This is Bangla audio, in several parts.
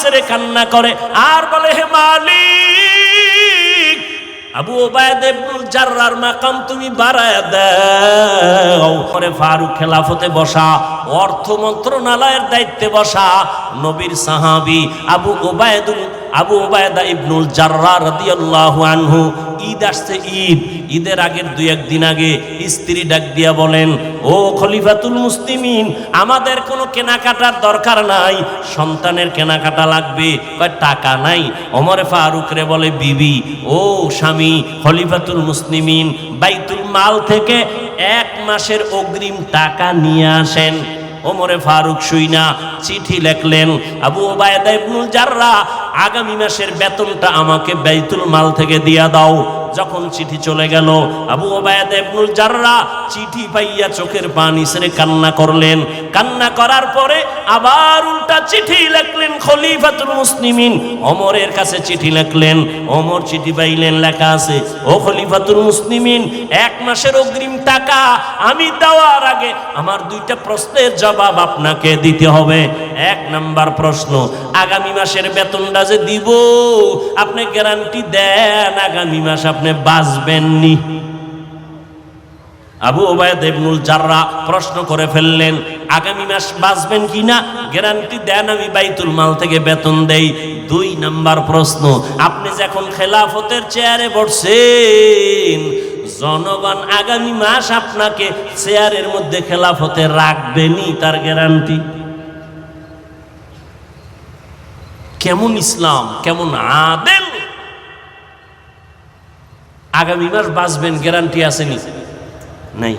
ছেড়ে কান্না করে। আর বলে, হে মালিক, আবু ওবায়দেবুল জার্রার মাকাম তুমি বাড়ায় দাও। পরে ফারুক খেলাফতে বসা অর্থ মন্ত্রণালয়ের দায়িত্বে বসা, নবীর সাহাবি আবু ওবায়দুল আবু ওবায়দা ইবনুল জাররা রাদিয়াল্লাহু আনহু, ঈদ আসছে ঈদ, ঈদের আগের দুই একদিন আগে স্ত্রী ডাক দিয়া বলেন, ও খলিফাতুল মুসলিমিন, আমাদের কোনো কেনাকাটার দরকার নাই, সন্তানের কেনাকাটা লাগবে। টাকা নাই। ওমরে ফারুক রে বলে, বিবি, ও স্বামী খলিফাতুল মুসলিমিন, বাইতুল মাল থেকে এক মাসের অগ্রিম টাকা নিয়ে আসেন। ওমরে ফারুক সুইনা চিঠি লেখলেন, আবু ওবায়দা ইবনুল জাররা, আগামী মাসের বেতনটা আমাকে বেতুল মাল থেকে দিয়া দাও। যখন চিঠি চলে গেল, আবু ওবায়দা ইবনুল জাররা চিঠি পাইয়া চোখের পানি ছেড়ে কান্না করলেন। কান্না করার পরে আবার উল্টা চিঠি লিখলেন, খলিফাতুল মুসলিমিন। অমরের কাছে চিঠি লিখলেন, অমর চিঠি পাইলেন, লেখা আছে, ও খলিফাতুল মুসলিমিন, এক মাসের অগ্রিম টাকা আমি দেওয়ার আগে আমার দুইটা প্রশ্নের জবাব আপনাকে দিতে হবে। এক নাম্বার প্রশ্ন, আগামী মাসের বেতনটা যে দিব, আপনি গ্যারান্টি দেন আগামী মাস আপনি বাঁচবেননি। আবু ওবায়দ ইবনুল জাররা প্রশ্ন করে ফেললেন, আগামী মাস বাঁচবেন কিনা গ্যারান্টি দেন আমি বাইতুল মাল থেকে বেতন দেই। দুই নাম্বার প্রশ্ন, আপনি যখন খেলাফতের চেয়ারে বসছেন, জনগণ আগামী মাস আপনাকে চেয়ারের মধ্যে খেলাফতে রাখবেনি তার গ্যারান্টি? কেমন ইসলাম, কেমন আদেল আগামী মাস বাঁচবেন গ্যারান্টি আসেনি। নাই।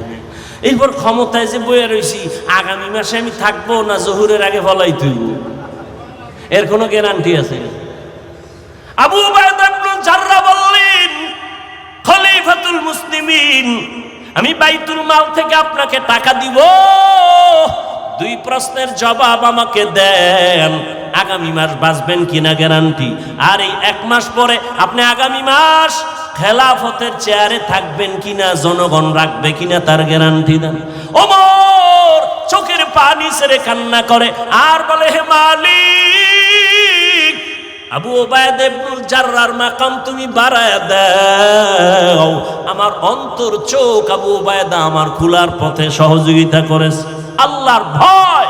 এরপর ক্ষমতায় যে বইয়া রয়েছি আগামী মাসে আমি থাকব না, জহুরের আগে ফলাই তুইব। এর কোনো গ্যারান্টি আছে আবু জাররা বললেন, খলিফাতুল মুসলিমিন, আমি বাইতুল মাল থেকে আপনাকে টাকা দিব। দুই প্রশ্নের জবাব আমাকে দেন। আগামী মাস বাঁচবেন কিনা গ্যারান্টি আর এই এক মাস পরে আপনি আগামী মাস খেলাফতের চেয়ারে থাকবেন কিনা, জনগণ রাখবে কিনা তার গ্যারান্টি দেন। ওমর চোখের পানি ছেড়ে কান্না করে, আর বলে, হে মালিক, আবু ওবায়দ ইবনুল জাররার মাকাম তুমি বাড়ায় দাও। আমার অন্তর, চোখ আবু ওবায়দা আমার খোলার পথে সহযোগিতা করেছে। আল্লাহর ভয়।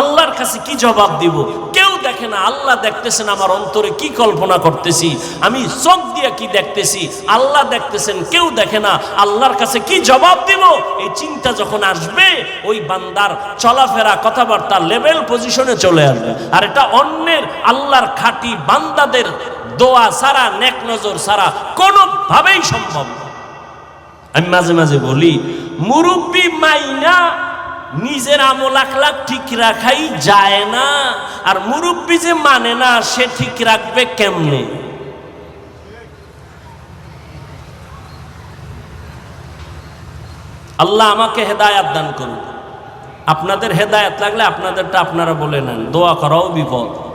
আল্লাহর কাছে কি জবাব দিব? কেউ দেখে না আল্লাহ দেখতেছেন আমার অন্তরে কি কল্পনা করতেছি? আমি চোখ দিয়ে কি দেখতেছি? আল্লাহ দেখতেছেন, কেউ দেখে না। আল্লাহর কাছে কি জবাব দিব? এই চিন্তা যখন আসবে, ওই বান্দার চলাফেরা কথাবার্তা লেভেল পজিশনে চলে আসবে। আর এটা অন্যের আল্লাহর খাঁটি বান্দাদের দোয়া সারা নেক নজর সারা কোনোভাবেই সম্ভব আমি মাঝে মাঝে বলি, মুরব্বী মাইনা নিজের আমল আখলাক ঠিক রাখাই যায় না। আর মুরব্বী যে মানে না, সে ঠিক রাখবে কেমনে? আল্লাহ আমাকে হেদায়াত দান করুন আপনাদের হেদায়াত লাগলে আপনাদেরটা আপনারা বলে নেন। দোয়া করাও বিপদ।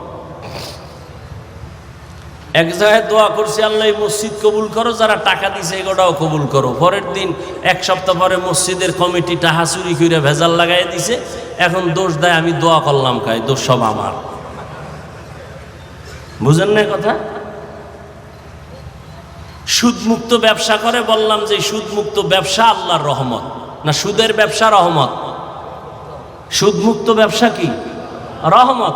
এক জায়গায় দোয়া করছি, আল্লাহ মসজিদ কবুল করো, যারা টাকা দিছে এগুলোটাও কবুল করো। পরের দিন এক সপ্তাহ পরে মসজিদের কমিটি টাহা চুরি করে ভেজাল লাগাই দিছে। এখন দোষ দেয়, আমি দোয়া করলাম খাই দোষ সব আমার। বুঝেন না কথা? সুদমুক্ত ব্যবসা করে, বললাম যে সুদমুক্ত ব্যবসা আল্লাহর রহমত। না, সুদের ব্যবসা রহমত। সুদমুক্ত ব্যবসা কি? রহমত।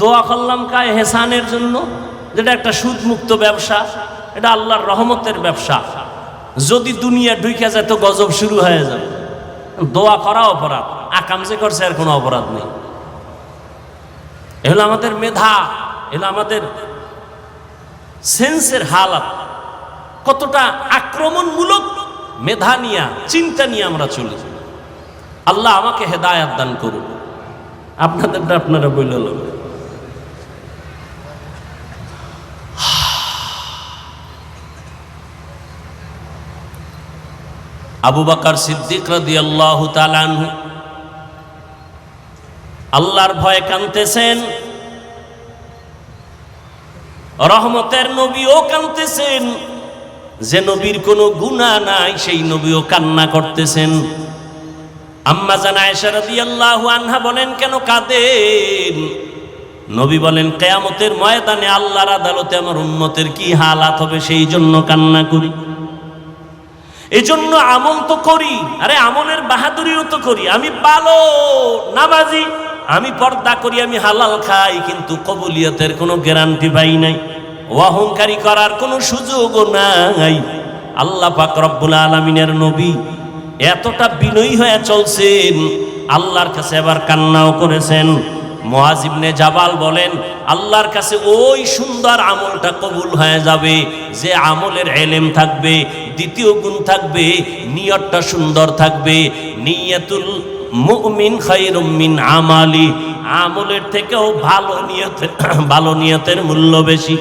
দোয়া করলাম কায় হেসানের জন্য। যেটা একটা সুদমুক্ত ব্যবসা, এটা আল্লাহর রহমতের ব্যবসা। যদি দুনিয়া ঢুকে যায় তো গজব শুরু হয়ে যাবে। দোয়া করা অপরাধ, আকাম যে করছে আর কোনো অপরাধ নেই। এগুলো আমাদের মেধা এগুলো আমাদের সেন্সের হালাত। কতটা আক্রমণমূলক মেধা নিয়া, চিন্তা নিয়ে আমরা চলি। আল্লাহ আমাকে হেদায়াত দান করুন আপনাদেরটা আপনারা বলল আবু বাকার সিদ্দিক রাদি আল্লাহ আল্লাহর ভয়ে কানতেছেন রহমতের নবীও কানতেছেন যে নবীর কোনো গুণা নাই, সেই নবীও কান্না করতেছেন। আম্মা জানা আয়েশা রাদিয়াল্লাহু আনহা বলেন, কেন কাঁদেন? নবী বলেন, কেয়ামতের ময়দানে আল্লাহর আদালতে আমার উন্মতের কি হালাত হবে, সেই জন্য কান্না করি। এই জন্য আমল তো করি, আরে আমলের বাহাদুরিও তো করি, আমি ভালো নামাজি আমি পর্দা করি, আমি হালাল খাই, কিন্তু কবুলিয়তের কোনো গ্যারান্টি পাই নাই। অহংকারী করার কোনো সুযোগও নাই। আল্লাহ পাক রব্বুল আলমিনের নবী এতটা বিনয়ী হয়ে চলছেন, আল্লাহর কাছে এবার কান্নাও করেছেন। মোয়াজিবনে জাবাল বলেন, আল্লাহর কাছে ওই সুন্দর আমলটা কবুল হয়ে যাবে, যে আমলের এলেম থাকবে, দ্বিতীয় গুণ থাকবে, নিয়তটা সুন্দর থাকবে। নিয়তুল মুমিন খায়রুম মিন আমালি, আমলের থেকেও ভালো নিয়তের ভালো নিয়তের মূল্য বেশি।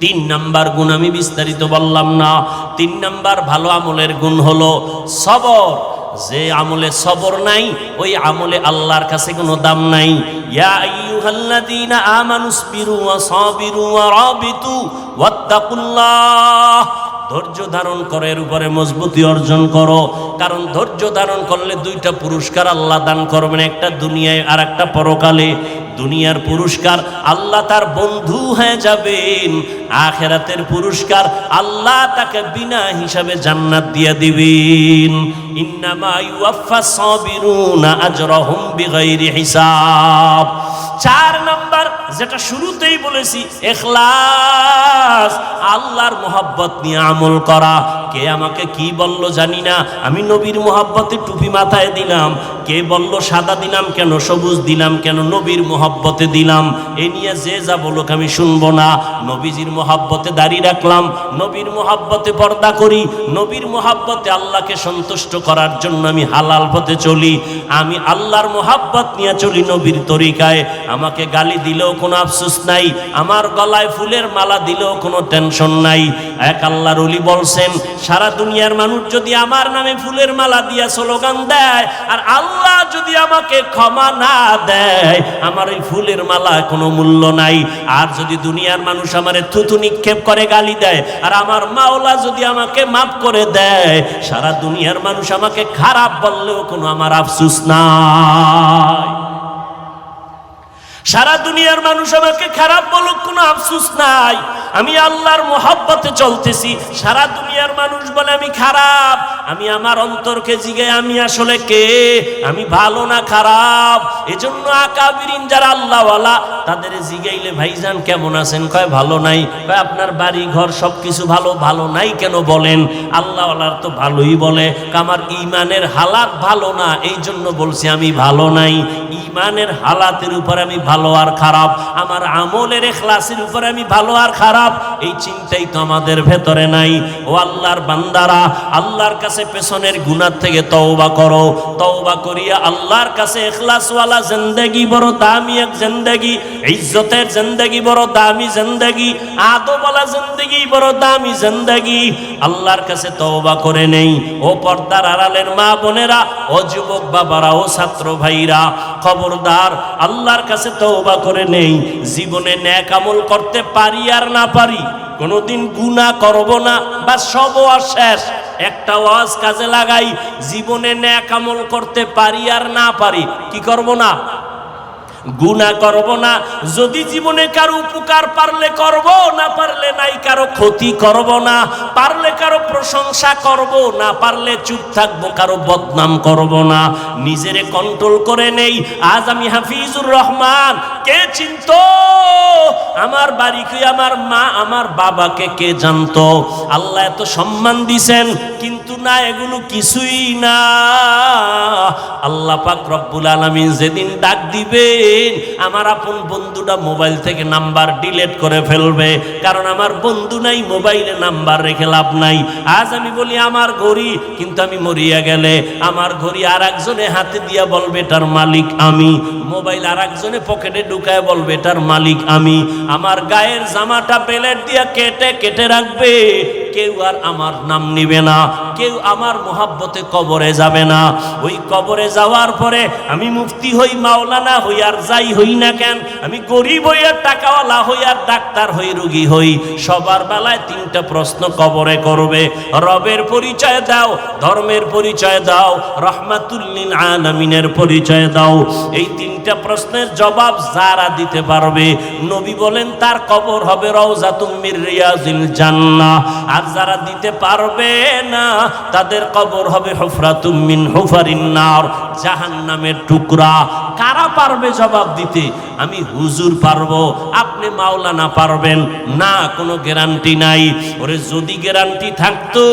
তিন নাম্বার গুণ আমি বিস্তারিত বললাম না, তিন নাম্বার ভালো আমলের গুণ হলো সবর। যে আমলে সবর নাই, ওই আমলে আল্লাহর কাছে কোনো দাম নাই। ইয়া ধৈর্য ধারণ করে, এর উপরে মজবুতি অর্জন করো। কারণ ধৈর্য ধারণ করলে দুইটা পুরস্কার আল্লাহ দান করবেন, একটা দুনিয়ায় আর একটা পরকালে। দুনিয়ার পুরস্কার, আল্লাহ তার বন্ধু হয়ে যাবেন। আখেরাতের পুরস্কার আল্লাহ তাকে বিনা হিসাবে জান্নাত দিয়ে দিবেন। হিসাব। চার নাম্বার, যেটা শুরুতেই বলেছি, এখলাস, আল্লাহর মোহাব্বত নিয়ে আমল করা। কে আমাকে কি বলল জানি না, আমি নবীর মোহাব্বতে টুপি মাথায় দিলাম। কে বলল সাদা দিলাম কেন, সবুজ দিলাম কেন, নবীর মোহাব্বতে দিলাম। এ নিয়ে যে যা বলুক আমি শুনব না। নবীজির মোহাব্বতে দাঁড়িয়ে রাখলাম। নবীর মোহাব্বতে পর্দা করি। নবীর মোহাব্বতে আল্লাহকে সন্তুষ্ট করার জন্য আমি হালাল পথে চলি। আমি আল্লাহর মোহাব্বত নিয়ে চলি নবীর তরিকায়। আমাকে গালি দিলেও কোনো আফসোস নাই। আমার গলায় ফুলের মালা দিলেও কোনো টেনশন নাই। এক আল্লাহর অলি বলছেন, সারা দুনিয়ার মানুষ যদি আমার নামে ফুলের মালা দিয়া স্লোগান দেয়, আর আল্লাহ যদি আমাকে ক্ষমা না দেয়, আমার ওই ফুলের মালা কোনো মূল্য নাই। আর যদি দুনিয়ার মানুষ আমারে থুতু নিক্ষেপ করে গালি দেয়, আর আমার মাওলা যদি আমাকে মাফ করে দেয়, সারা দুনিয়ার মানুষ আমাকে খারাপ বললেও কোনো আমার আফসুস নাই। সারা দুনিয়ার মানুষ আমাকে খারাপ বলুক, কোনো আফসুস নাই। আমি আল্লাহর মোহাব্বতে চলতেছি। সারা দুনিয়ার মানুষ বলে, আমি খারাপ। আমি আমার অন্তরকে জিগে, আমি আসলে কে? আমি ভালো না খারাপ? এজন্য আকাবিরিন যারা আল্লাহওয়ালা, তাদের জিগাইলে, ভাইজান, কেমন আছেন? কয়, ভালো নাই। কয়, আপনার বাড়ি ঘর সব কিছু ভালো ভালো নাই কেন বলেন? আল্লাহওয়ালার তো ভালোই বলে, আমার ইমানের হালাত ভালো না এই জন্য বলছি আমি ভালো নাই। ইমানের হালাতের উপর আমি ভালো আর খারাপ। আমার আমলের এখলাসের উপরে আমি ভালো আর খারাপ। এই চিন্তাই তো আমাদের ভেতরে নাই। ও আল্লাহর বান্দারা, আল্লাহর কাছে পেছনের গুনার থেকে তওবা করো। তওবা করিয়া আল্লাহর কাছে এখলাসওয়ালা জিন্দেগি বড় দামি এক জিন্দেগি। ইজ্জতের জিন্দেগি বড় দামি জিন্দেগি। আদবলা জিন্দেগি বড় দামি জিন্দেগি। আল্লাহর কাছে তওবা করে নেই। ও পর্দার আড়ালের মা বোনেরা, ও যুবক বাবারা, ও ছাত্র ভাইরা, খবরদার, আল্লাহর কাছে তওবা করে নেই। জীবনে ন্যাক আমল করতে পারি আর না পারি, কোনোদিন গুণা করব না বা সব শেষ। একটা ওয়াজ কাজে লাগাই, জীবনে ন্যাক আমল করতে পারি আর না পারি, কি করব না? গুণা করব না। যদি জীবনে কারও উপকার পারলে করব, না পারলে নাই কারও ক্ষতি করব না। পারলে কারও প্রশংসা করব, না পারলে চুপ থাকব, কারও বদনাম করব না। নিজেরে কন্ট্রোল করে নেই। আজ আমি হাফিজুর রহমান। কে চিনত? আমার বাড়ি কি আমার মা, আমার বাবাকে কে জানতো? আল্লাহ এত সম্মান দিছেন, কিন্তু না, এগুলো কিছুই না। আল্লাহ পাক রব্বুল আলামিন যেদিন ডাক দিবেন, আমার আপন বন্ধুটা মোবাইল থেকে নাম্বার ডিলেট করে ফেলবে, কারণ আমার বন্ধু নাই, মোবাইলে নাম্বার রেখে লাভ নাই। আজ আমি বলি, আমার ঘড়ি, কিন্তু আমি মরিয়া গেলে, আমার ঘড়ি আর একজনে হাতে দিয়া বলবে, এটার মালিক আমি। মোবাইল আর একজনে পকেটে ঢুকায় বলবে, এটার মালিক আমি। আমার গায়ের জামাটা বেলেট দিয়া কেটে কেটে রাখবে। কেউ আর আমার নাম নিবে না, কেউ আমার মোহাব্বতে কবরে যাবে না। ওই কবরে যাওয়ার পরে আমি মুফতি হই, মাওলানা হই, আর যাই হই না কেন, আমি গরিব হই আর টাকাওয়ালা হই আর ডাক্তার হই, রুগী হই। সবার বেলায় তিনটা প্রশ্ন কবরে করবে, রবের পরিচয় দাও, ধর্মের পরিচয় দাও রহমাতুল্লিল আলামিনের পরিচয় দাও। এই তিনটা প্রশ্নের জবাব যারা দিতে পারবে, নবী বলেন, তার কবর হবে রওজাতুম মির রিয়াজিল জান্নাহ। আর যারা দিতে পারবে না, তাদের কবর হবে হুফরাতুম মিন হুফারিন নার, জাহান্নামের টুকরা। কারা পারবে জবাব দিতে? আমি হুজুর পারব, আপনি মাওলানা পারবেন। না, কোনো গ্যারান্টি নাই। ওরে, যদি গ্যারান্টি থাকতো,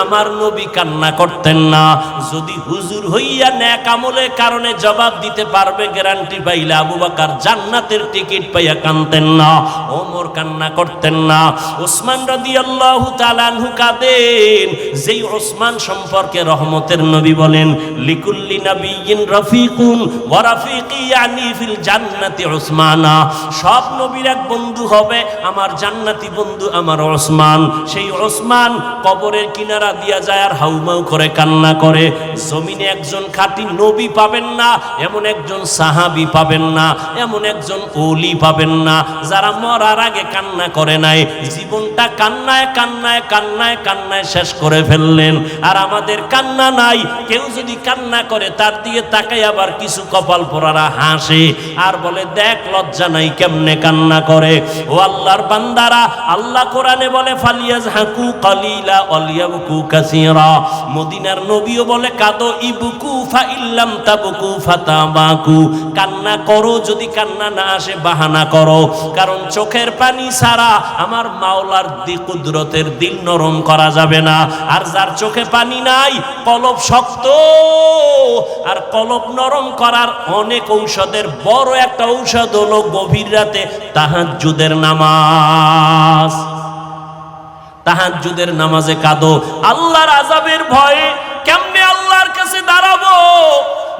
আমার নবী কান্না করতেন না। যদি হুজুর হইয়া ন্যাক আমলের কারণে জবাব দিতে পারবে, গ্যারান্টি পাইলে আবু বাকার জান্নাতের টিকিট পাইয়া কানতেন না, ওমর কান্না করতেন না। ওসমান রাদিয়াল্লাহু তাআলা কাঁদেন, যেই ওসমান সম্পর্কে রহমতের নবী বলেন, লিকুল্লি নাবিয়িন রফিকুন ইয়ানি ফিল জান্নাতি উসমানা সব নবীর এক বন্ধু হবে আমার জান্নাতি বন্ধু আমার ওসমান। সেই ওসমান কবরের কিনারা দিয়া যায় আর হাউমাউ করে কান্না করে। জমিনে একজন খাঁটি নবী পাবেন না, এমন একজন সাহাবি পাবেন না, এমন একজন ওলি পাবেন না, যারা মরার আগে কান্না করে নাই। জীবনটা কান্নায় কান্নায় কান্নায় কান্নায় শেষ করে ফেললেন। আর আমাদের কান্না নাই, কেউ যদি কান্না করে তার দিকে তাকাই আবার কিছু কপাল পরারা হাসে আর বলে, দেখ, লজ্জা নাই কেমনে কান্না করে? ও আল্লাহর বান্দারা, আল্লাহ কোরআনে বলে ফালিয়াজ হাকু কালিলা অলিয়াবকু কাসিরা। মদিনার নবীও বলে, কাদো ইবুকু ফা ইল্লাম তাবুকু ফাতাবাকু। কান্না করো, যদি কান্না না আসে বাহানা করো। কারণ চোখের পানি ছাড়া আমার মাওলার দি কুদরতের দিল নরম করা যাবে না। আর যার চোখে পানি নাই, কলব শক্ত। আর কলব নরম করার অনেক ঔষধের বড় একটা ঔষধ হলো গভীর রাতে তাহাজ্জুদের নামাজ। তাহাজ্জুদের নামাজে কাঁদো। আল্লাহর আজাবের ভয়ে কেমনে আল্লাহর কাছে দাঁড়াবো?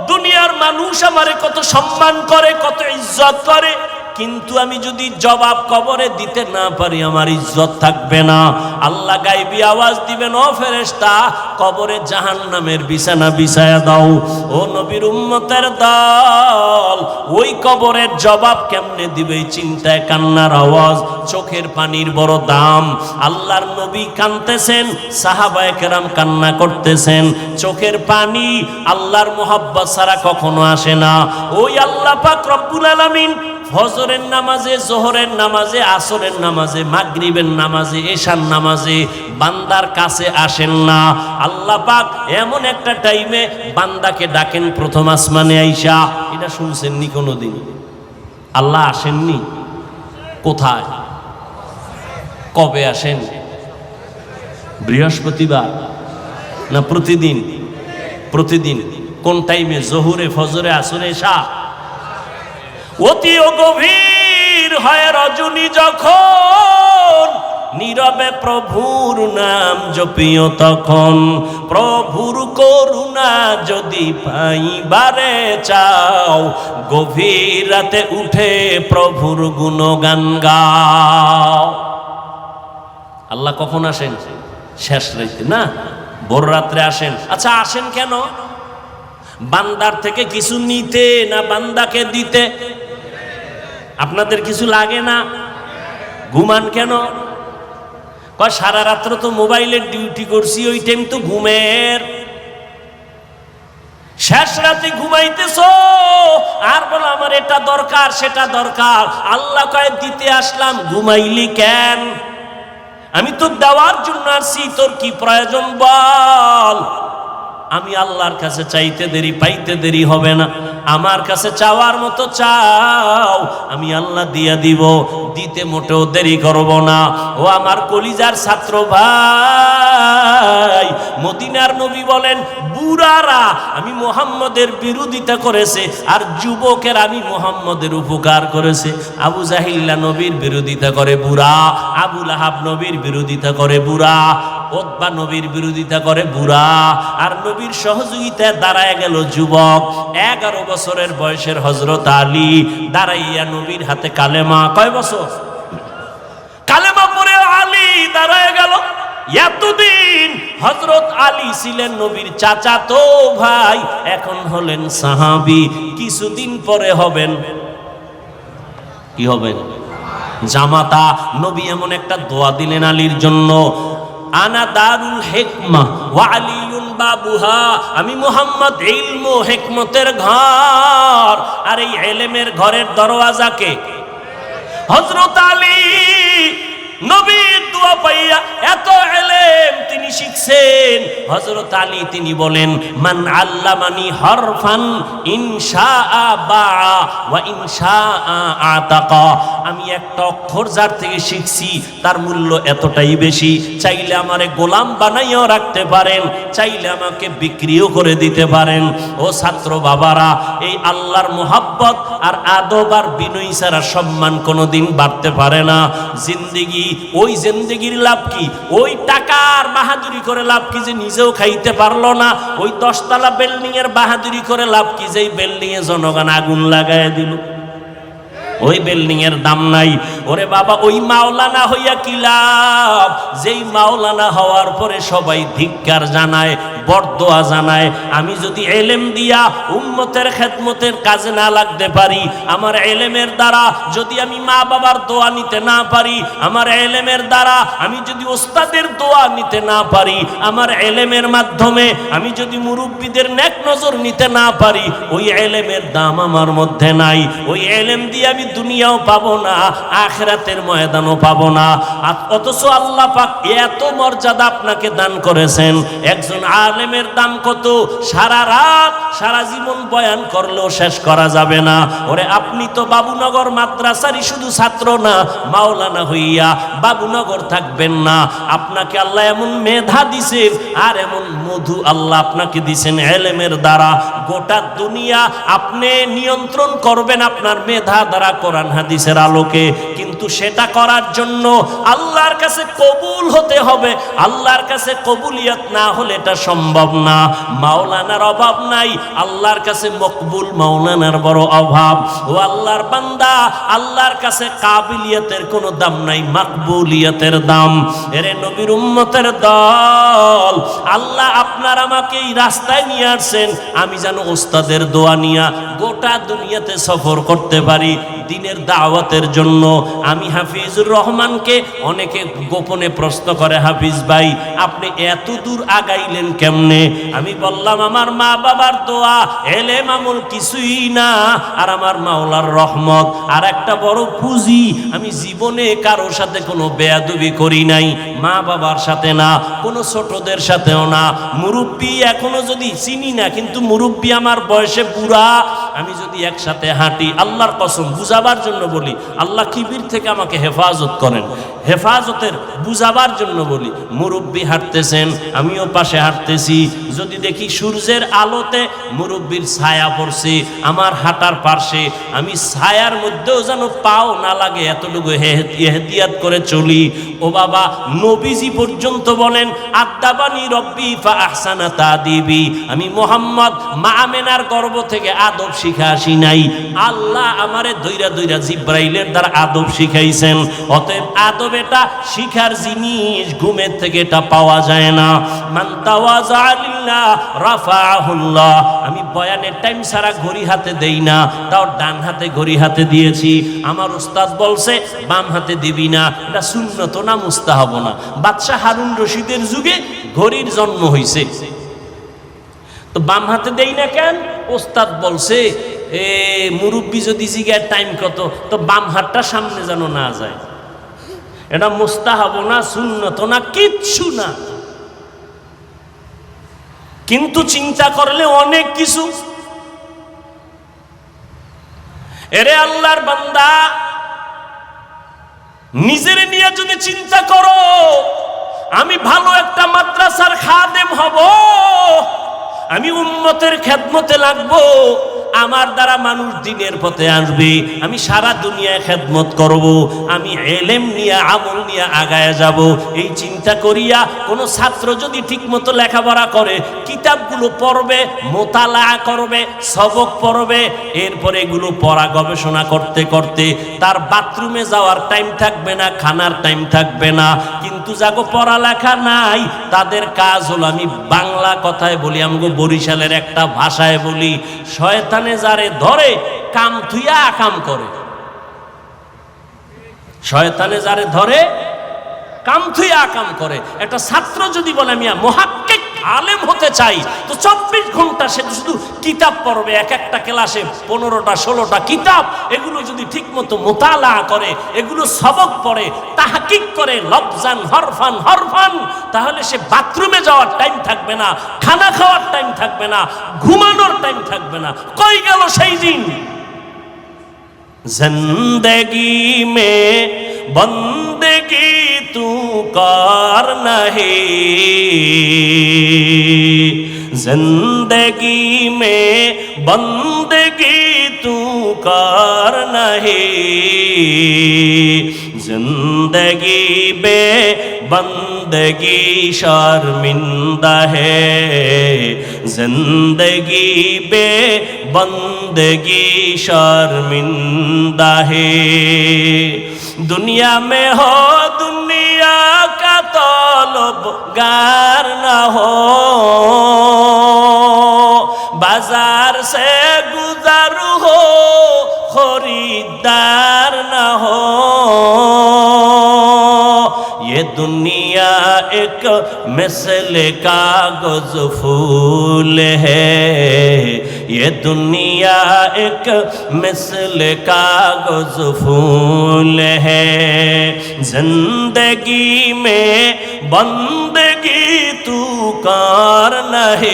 দুনিয়ার মানুষ আমারে কত সম্মান করে, কত ইজ্জত করে। কিন্তু আমি যদি জবাব কবরে দিতে না পারি, আমার ইজ্জত থাকবে না। আল্লাহ গাইবি আওয়াজ দিবেন, ও ফেরেশতা, কবরে জাহান্নামের বিছানা বিছায়া দাও। ও নবীর উম্মতের দল, ওই কবরের জবাব কেমনে দিবে? চিন্তায় কান্নার আওয়াজ, চোখের পানির বড় দাম। আল্লাহর নবী কানতেছেন সাহাবায়ে কেরাম কান্না করতেছেন। চোখের পানি আল্লাহর মোহাব্বত ছাড়া কখনো আসে না। ওই আল্লাহ পাক রব্বুল আলামিন ফজরের নামাজে, জোহরের নামাজে, আসরের নামাজে, মাগরিবের নামাজে এশার নামাজে বান্দার কাছে আসেন না। আল্লাহ পাক এমন একটা টাইমে বান্দাকে ডাকেন প্রথম আসমানে আইসা। এটা শুনছেননি কোনোদিন? আল্লাহ আসেননি? কোথায়? কবে আসেন? বৃহস্পতিবার না প্রতিদিন? প্রতিদিন। কোন টাইমে? জহুরে, ফজরে, আসরে এসা অতি গভীর হয় রজনী যখন, নীরবে প্রভুর নাম জপিও তখন। প্রভুর করুণা যদি পাইবারে চাও, গভীর রাতে উঠে প্রভুর গুণগান গাও। আল্লাহ কখন আসেন? শেষ রাইতে না? বড় রাত্রে আসেন। আচ্ছা আসেন কেন? বান্দার থেকে কিছু নিতে না বান্দাকে দিতে? আপনাদের কিছু লাগে না? ঘুমান কেন? কয়, সারা রাত্র তো মোবাইলের ডিউটি করছি, ওই টাইম তো ঘুমের। শেষ রাতে ঘুমাইতেছ, আর বলো আমার এটা দরকার, সেটা দরকার। আল্লাহ কয়ে, দিতে আসলাম, ঘুমাইলি কেন? আমি তো দেওয়ার জন্য আসছি, তোর কি প্রয়োজন বল? আমি আল্লাহর কাছে চাইতে দেরি পাইতে দেরি হবে না। আমার কাছে চাওয়ার মতো চাও, আমি আল্লাহ দিয়া দিব, দিতে মোটেও দেরি করব না। ও আমার কলিজার ছাত্র ভাই, মদিনার নবী বলেন, বুড়ারা, আমি মোহাম্মদের বিরোধিতা করেছে, আর যুবকের আমি মোহাম্মদের উপকার করেছে। আবু জাহিল্লা নবীর বিরোধিতা করে বুড়া আবুল আহাব নবীর বিরোধিতা করে বুড়া, ওতবা নবীর বিরোধিতা করে বুড়া, আর নবীর সহযোগিতায় দাঁড়ায় গেল যুবক। এগারো বছরের বয়সের হজরত আলী দাঁড়াইয়া নবীর হাতে কালেমা, কয় বছর? কালেমা পরে আলী দাঁড়ায় গেল। এতদিন হজরত আলী ছিলেন নবীর চাচা তো ভাই, এখন হলেন সাহাবি। কিছুদিন পরে হবেন। কি হবেন? জামাতা। নবী এমন একটা দোয়া দিলেন আলীর জন্য। আনা দারুল হেকমা, ওয়া আলিউন বাবুহা, আমি মোহাম্মদ ইলমু হেকমতের ঘর। আর এই এলেমের ঘরের দরওয়াজাকে হজরত আলী নবীর আমি একটা অক্ষর যার থেকে শিখছি, তার মূল্য এতটাই বেশি। চাইলে আমারে গোলাম বানাইও রাখতে পারেন, চাইলে আমাকে বিক্রিও করে দিতে পারেন। ও ছাত্র বাবারা, এই আল্লাহর মোহাব্বত আর আদব আর বিনয়ী ছাড়া সম্মান কোনোদিন বাড়তে পারে না। জিন্দিগি, ওই জিন্দিগির লাভ কি? ওই টাকার বাহাদুরি করে লাভ কি যে নিজেও খাইতে পারল না? ওই দশতলা বিল্ডিং এর বাহাদুরি করে লাভ কি যে বিল্ডিং এ জনগণ আগুন লাগায় দিল? ওই বিল্ডিং এর দাম নাই। ওরে বাবা, ওই মাওলানা হইয়া কি লাভ? যেই মাওলানা হওয়ার পরে সবাই ধিক্কার জানায়, বরদোয়া জানায়, আমি যদি এলেম দিয়া উম্মতের খেদমতের কাজে না লাগতে পারি, আমার এলেমের দ্বারা যদি আমি মা বাবার দোয়া নিতে না পারি, আমার এলেমের দ্বারা আমি যদি ওস্তাদের দোয়া নিতে না পারি, আমার এলেমের মাধ্যমে আমি যদি মুরব্বীদের নেক নজর নিতে না পারি, ওই এলেমের দাম আমার মধ্যে নাই, ওই এলেম দিয়ে আমি দুনিয়াও পাবো না আখরাতের ময়দানও পাবো না। অথচ আল্লাহ পাক এত মর্যাদা আপনাকে দান করেছেন। একজন আলেমের দাম কত? সারা রাত, সারা জীবন বয়ান করলেও শেষ করা যাবে না। ওরে, আপনি তো বাবুনগর মাদ্রাসারই শুধু ছাত্র না, মাওলানা হইয়া বাবুনগর থাকবেন না। আপনাকে আল্লাহ এমন মেধা দিছেন, আর এমন মধু আল্লাহ আপনাকে দিছেন এলেমের দ্বারা। গোটা দুনিয়া আপনি নিয়ন্ত্রণ করবেন আপনার মেধা দ্বারা কোরআন হাদিসের আলোকে। কিন্তু সেটা করার জন্য আল্লাহর কাছে কবুল হতে হবে। আল্লাহর কাছে কবুলিয়ত না হলে এটা সম্ভব না। মাওলানার অভাব নাই, আল্লাহর কাছে মকবুল, মাওলানার বড় অভাব। ও আল্লাহর বান্দা, আল্লাহর কাছে কাবিলিয়তের কোনো দাম নাই, মাকবুলিয়তের দাম। এরে নবীর উম্মতের দল। আল্লাহ আপনার আমাকে এই রাস্তায় নিয়ে আসছেন, আমি যেন ওস্তাদের দোয়া নিয়া গোটা দুনিয়াতে সফর করতে পারি দিনের দাওয়াতের জন্য। আমি হাফিজুর রহমানকে অনেকে গোপনে প্রশ্ন করে, হাফিজ ভাই, আপনি এত দূর আগাইলেন কেমনে? আমি বললাম, আমার মা বাবার দোয়া এলে মামুল কিছুই না, আর আমার মাওলার রহমত, আর একটা বড় পুঁজি, আমি জীবনে কারোর সাথে কোনো বেয়াদুবি করি নাই, মা বাবার সাথে না, কোনো ছোটদের সাথেও না। মুরব্বী এখনও যদি চিনি না কিন্তু মুরব্বী আমার বয়সে বুড়া আমি যদি একসাথে হাঁটি, আল্লাহর কসম বুঝাবার জন্য বলি, আল্লাহ কিবির থেকে আমাকে হেফাজত করেন। হেফাজতের বুঝাবার জন্য বলি, মুরব্বী হাঁটতেছেন, আমিও পাশে হাঁটতেছি। যদি দেখি সূর্যের আলোতে মুরব্বীর ছায়া পড়ছে, আমার হাঁটার পার্শ্বে, আমি ছায়ার মধ্যেও যেন পাও না লাগে, এতটুকু এহতিয়াত করে চলি। ও বাবা, নবীজি পর্যন্ত বলেন আদাবানি রব্বি আহসানা তাদিবি। আমি মোহাম্মদ মা আমেনার গর্ব থেকে আদব শিখা আসি নাই। আল্লাহ আমারে দইরা দইরা জিব্রাইলের দ্বারা আদব শিখাইছেন। অতএব আদব এটা শিখার জিনিস, ঘুমের থেকে এটা পাওয়া যায় না। রাফাহুল্লাহ আমি বয়ানের টাইম সারা ঘড়ি হাতে দেই না, তাও ডান হাতে ঘড়ি হাতে দিয়েছি। আমার উস্তাদ বলছে, বাম হাতে দিবি না। এটা শূন্যত না, মুস্তাহাব না। বাদশাহ হারুন রশিদের যুগে ঘড়ির জন্ম হইছে। তো বাম হাতে দেই না কেন? ওস্তাদ বলছে, এ, মুরব্বী যদি জিগার টাইম কত, তো বাম হাতটা সামনে যেন না যায়। এটা মুস্তাহাব না শূন্যত না, কিচ্ছু না। কিন্তু চিন্তা করলে অনেক কিছু। এরে আল্লাহর বান্দা, নিজের নিয়ে যদি চিন্তা করো, আমি ভালো একটা মাদ্রাসার খাদেম হব। আমি উন্মতের খেদমতে লাগবো। আমার দ্বারা মানুষ দিনের পথে আসবে। আমি সারা দুনিয়ায় খেদমত করব। আমি এলেম নিয়ে, আমল নিয়ে আগায় যাব। এই চিন্তা করিয়া কোনো ছাত্র যদি ঠিকমতো লেখাপড়া করে, কিতাবগুলো পড়বে, মোতালা করবে, সবক পড়বে, এরপরে এগুলো পড়া গবেষণা করতে করতে তার বাথরুমে যাওয়ার টাইম থাকবে না, খানার টাইম থাকবে না। কিন্তু যাগো পড়ালেখা নাই, তাদের কাজ হলো আমি বাংলা কথায় বলি, আমগো বরিশালের একটা ভাষায় বলি, শয়তানে যারে ধরে, কাম থুইয়া কাম করে। শয়তানে যারে ধরে, কাম থুইয়া কাম করে। একটা ছাত্র যদি বলে, মিয়া মহাক্কিক আলেম হতে চাই, তো চব্বিশ ঘণ্টা সে শুধু কিতাব পড়বে, এক একটা ক্লাসে পনেরোটা, ষোলোটা কিতাব, এগুলো যদি ঠিক মতো মোতালা করে, এগুলো সবক পড়ে, তাহাকিক করে লবজান হরফান হরফান, তাহলে সে বাথরুমে যাওয়ার টাইম থাকবে না, খানা খাওয়ার টাইম থাকবে না, ঘুমানোর টাইম থাকবে না। কই গেল সেই দিন? ज़िंदगी में बंदगी तू कार नहीं। ज़िंदगी में बंदगी तू कार नहीं। ज़िंदगी बे बंदगी زندگی شرمندہ ہے زندگی بے بندگی شرمندہ ہے دنیا میں ہو دنیا کا طالب گار نہ ہو بازار سے گزر ہو خریدار نہ ہو یہ دنیا मिसल कागज़ फूल है। ये दुनिया एक मिसल कागज़ फूल है। ज़िंदगी में बंदगी तू कार नहीं।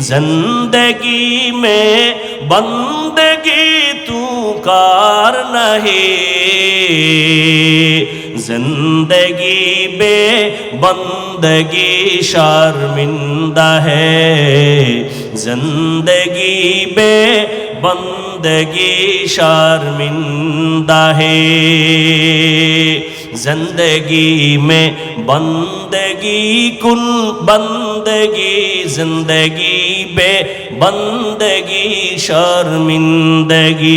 ज़िंदगी में बंदगी तू कार नहीं। जिंदगी बे बंदगी शर्मिंदा है जिंदगी बे बंदगी शर्मिंदा है जिंदगी में بندگی کن بندگی زندگی بے بندگی শর্মিন্দগি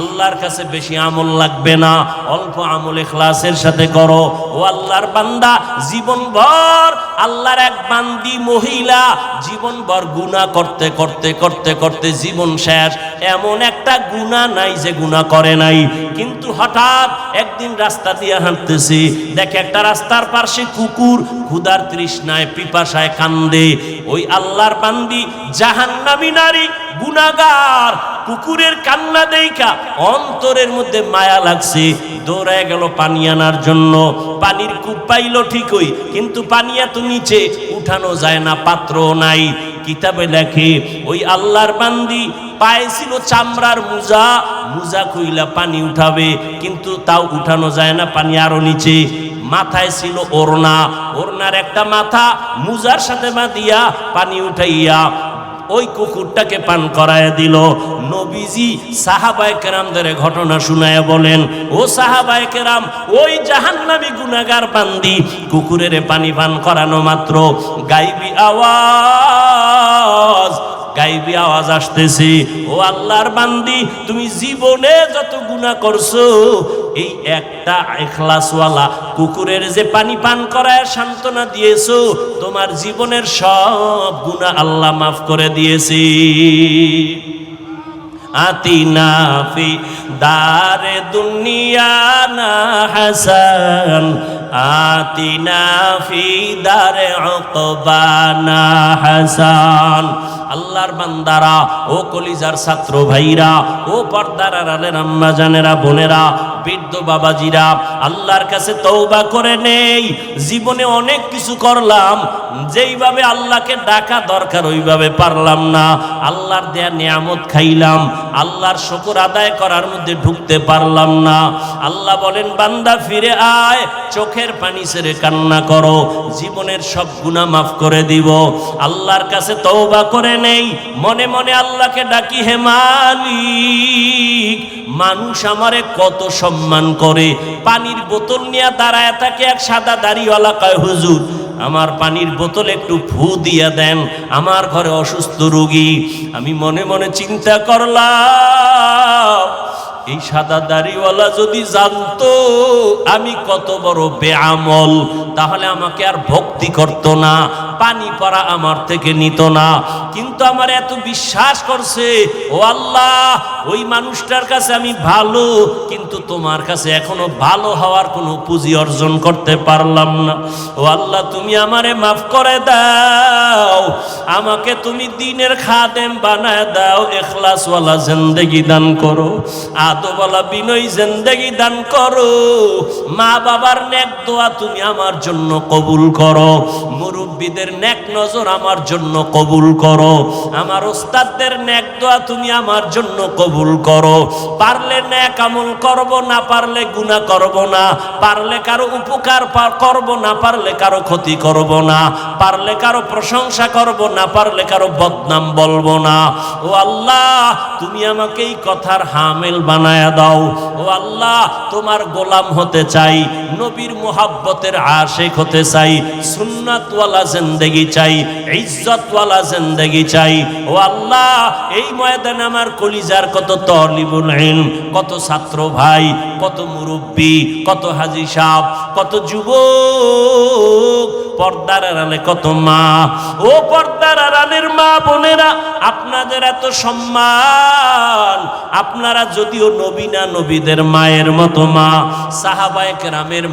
আল্লাহর কাছে বেশি আমল লাগবে না, অল্প আমল এখলাসের সাথে করো। ও আল্লাহর বান্দা, জীবনভর আল্লাহর এক বান্দি মহিলা, জীবনভর গুণা করতে করতে করতে করতে জীবন শেষ। এমন একটা গুণা নাই যে গুণা করে নাই। কিন্তু হঠাৎ একদিন রাস্তা দিয়ে হাঁটতেছি, দেখে একটা রাস্তার পাশে কুকুর ক্ষুধার তৃষ্ণায়, পিপাসায় কান্দে। ওই আল্লাহর বান্দি জাহান্নামী নারী গুনাগার কুকুরের কান্না দেইকা অন্তরের মধ্যে মায়া লাগছে। দৌড়ায় গেল পানি আনার জন্য। পানির কূপ পাইল ঠিকই, কিন্তু পানি এত নিচে, উঠানো যায় না পাত্র নাই। কিতাবে লেখে, ওই আল্লাহর বান্দি পায়ে ছিল চামড়ার মুজা মুজা কইলা পানি উঠাবে, কিন্তু তাও উঠানো যায় না, পানি আরও নিচে। মাথায় ছিল ওড়না। ওড়নার একটা মাথা মুজার সাথে বাঁধিয়া পানি উঠাইয়া ওই কুকুরটাকে পান করায় দিল। নবীজি সাহাবায় কেরামদের ঘটনা শুনায় বলেন, ও সাহাবায় কেরাম, ওই জাহান্নাবী গুনাগার বান্দি, কুকুরের পানি পান করানো মাত্র। গাইবি আওয়াজ গাইবি আওয়াজ আসতেছে। ও আল্লাহর বান্দি, তুমি জীবনে যত গুনাহ করছ, এই একটা এখলাসওয়ালা কুকুরের যে পানি পান করায় সান্ত্বনা দিয়েছ, তোমার জীবনের সব গুনাহ আল্লাহ মাফ করে দিয়েছি। আতিনা ফি দারে দুনিয়া না হাসান আতিনা ফি দারে উকবানা হাসান। আল্লাহর বান্দারা, ও কলিজার ছাত্র ভাইরা, ও পর্দার আড়ালের আম্মা জানেরা, বোনেরা, বৃদ্ধ বাবাজিরা, আল্লাহর কাছে তৌবা করে নেই, জীবনে অনেক কিছু করলাম, যেইভাবে আল্লাহকে ডাকা দরকার ওইভাবে পারলাম না, আল্লাহর দেয়া নিয়ামত খাইলাম, আল্লাহর শকর আদায় করার মধ্যে ঢুকতে পারলাম না, আল্লাহ বলেন, বান্দা ফিরে আয়, চোখের পানি ছেড়ে কান্না করো, জীবনের সব গুনাহ মাফ করে দিব, আল্লাহর কাছে তৌবা করে নেই। মনে মনে আল্লাহকে ডাকি, হে মালিক, মানুষ আমারে কত সম্মান করে। পানির বোতল নিয়ে দাঁড়ায় থাকে এক সাদা দাড়িওয়ালা, কয় হুজুর, আমার পানির বোতল একটু ফু দিয়া দেন, আমার ঘরে অসুস্থ রোগী। আমি মনে মনে চিন্তা করলাম এই সাদা দাড়িওয়ালা যদি জানতো আমি কত বড় বেআমল, তাহলে আমাকে আর ভক্তি করত না, পানি পড়া আমার থেকে নিত না। কিন্তু আমার এত বিশ্বাস করছে, ও আল্লাহ, ওই মানুষটার কাছে আমি ভালো, কিন্তু তোমার কাছে এখনও ভালো হওয়ার কোনো পুঁজি অর্জন করতে পারলাম না। ও আল্লাহ, তুমি আমারে মাফ করে দাও, আমাকে তুমি দিনের খাদেম বানায় দাও, এখলাসওয়ালা জিন্দেগি দান করো। আদবলা বিনয় জিন্দেগি দান করো। মা বাবার নেক দোয়া তুমি আমার জন্য কবুল করো। মুরব্বীদের নেক নজর আমার জন্য কবুল করো। আমার ওস্তাদদের নেক দোয়া তুমি আমার জন্য কবুল করো। পারলে নেক আমল করব, না পারলে গুনাহ করব না। পারলে কারও উপকার করব, না পারলে কারও ক্ষতি করব না। পারলে কারও প্রশংসা করব, না পারলে কারও বদনাম বলব না। ও আল্লাহ, তুমি আমাকে এই কথার হামেল বানায়া দাও। ও আল্লাহ, তোমার গোলাম হতে চাই, নবীর মোহাব্বতের আশেক হতে চাই, সুন্নাতওয়ালা জিন্দেগি চাই, ইজ্জতওয়ালা জিন্দেগি চাই। ও আল্লাহ, এই ময়দানে আমার কলিজার কত তলিবুল ইলম, কত ছাত্র ভাই, কত মুরব্বী, কত হাজি সাহ কত যুবক, পর্দার আড়ালে কত মা। ও পর্দার আড়ালের মা বোনেরা, আপনাদের এত সম্মান, আপনারা যদিও নবী না নবীদের মায়ের মতো মা সাহাবায়ক কেরামের